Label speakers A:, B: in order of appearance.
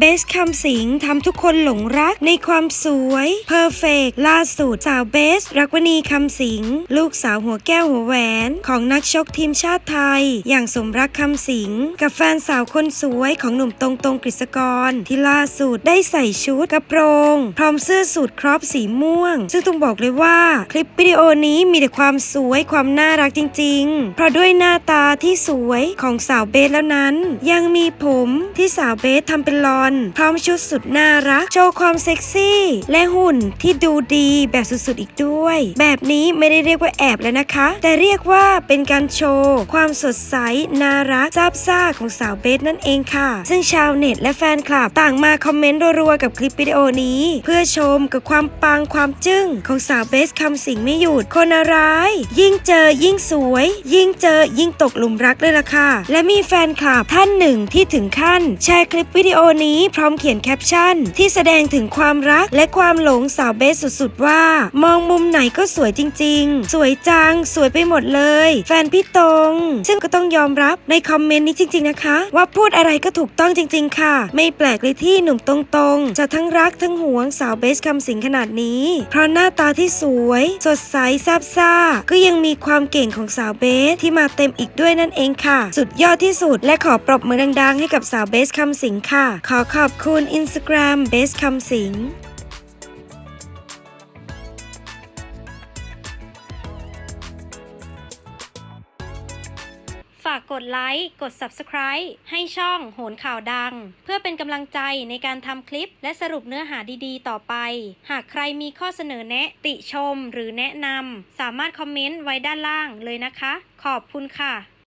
A: เบสคำสิงทำทุกคนหลงรักในความสวยเพอร์เฟกล่าสุดสาวเบส รักวณีคำสิง ลูกสาวหัวแก้วหัวแหวน ของนักชกทีมชาติไทย อย่างสมรักคำสิง กับแฟนสาวคนสวยของหนุ่มตรงตรงกฤษกร ที่ล่าสุดได้ใส่ชุดกระโปรง พร้อมเสื้อสูทครอปสีม่วง ซึ่งต้องบอกเลยว่า คลิปวิดีโอนี้มีแต่ความสวยความน่ารักจริง ๆ เพราะด้วยหน้าตาที่สวยของสาวเบสแล้วนั้น ยังมีผมที่สาวเบสทำเป็นลอนพร้อมชุดสุดน่ารัก โชว์ความเซ็กซี่ และหุ่นที่ดูดีแบบสุดๆอีกด้วย แบบนี้ไม่ได้เรียกว่าแอบแล้วนะคะ แต่เรียกว่าเป็นการโชว์ ความสดใสน่ารักซาบซ่าของสาวเบสนั่นเองค่ะ ซึ่งชาวเน็ตและแฟนคลับต่างมาคอมเมนต์รัวๆกับคลิปวิดีโอนี้ เพื่อชมกับความปังความจึ้งของสาวเบสคำสิงไม่หยุดคนอะไรายยิ่งเจอยิ่งสวย ยิ่งเจอยิ่งตกหลุมรักเลยล่ะค่ะ และมีแฟนคลับท่านหนึ่งที่ถึงขั้น แชร์คลิปวิดีโอนี้พร้อมเขียนแคปชั่น ที่แสดงถึงความรักและความหลงสาวเบสสุดๆว่า มองมุมไหนก็สวยจริงๆ สวยจัง สวยไปหมดเลย แฟนพี่ตรงซึ่งก็ต้องยอมรับในคอมเมนต์นี้จริง ๆนะคะ ว่าพูดอะไรก็ถูกต้องจริง ๆ ค่ะ ไม่แปลกเลยที่หนุ่มตรงๆ จะทั้งรักทั้งหวงสาวเบสคำสิงขนาดนี้ เพราะหน้าตาที่สวย สดใสซาบซ่า ก็ยังมีความเก่งของสาวเบสที่มาเต็มอีกด้วยนั่นเองค่ะ สุดยอดที่สุดและขอปรบมือดังๆ ให้กับสาวเบสคำสิงค่ะขอขอบคุณ Instagram เบสคำสิง
B: ฝากกดไลค์ กด Subscribe ให้ช่องโหนข่าวดัง เพื่อเป็นกำลังใจในการทำคลิปและสรุปเนื้อหาดีๆ ต่อไป หากใครมีข้อเสนอแนะ ติชมหรือแนะนำสามารถคอมเมนต์ไว้ด้านล่างเลยนะคะ ขอบคุณค่ะ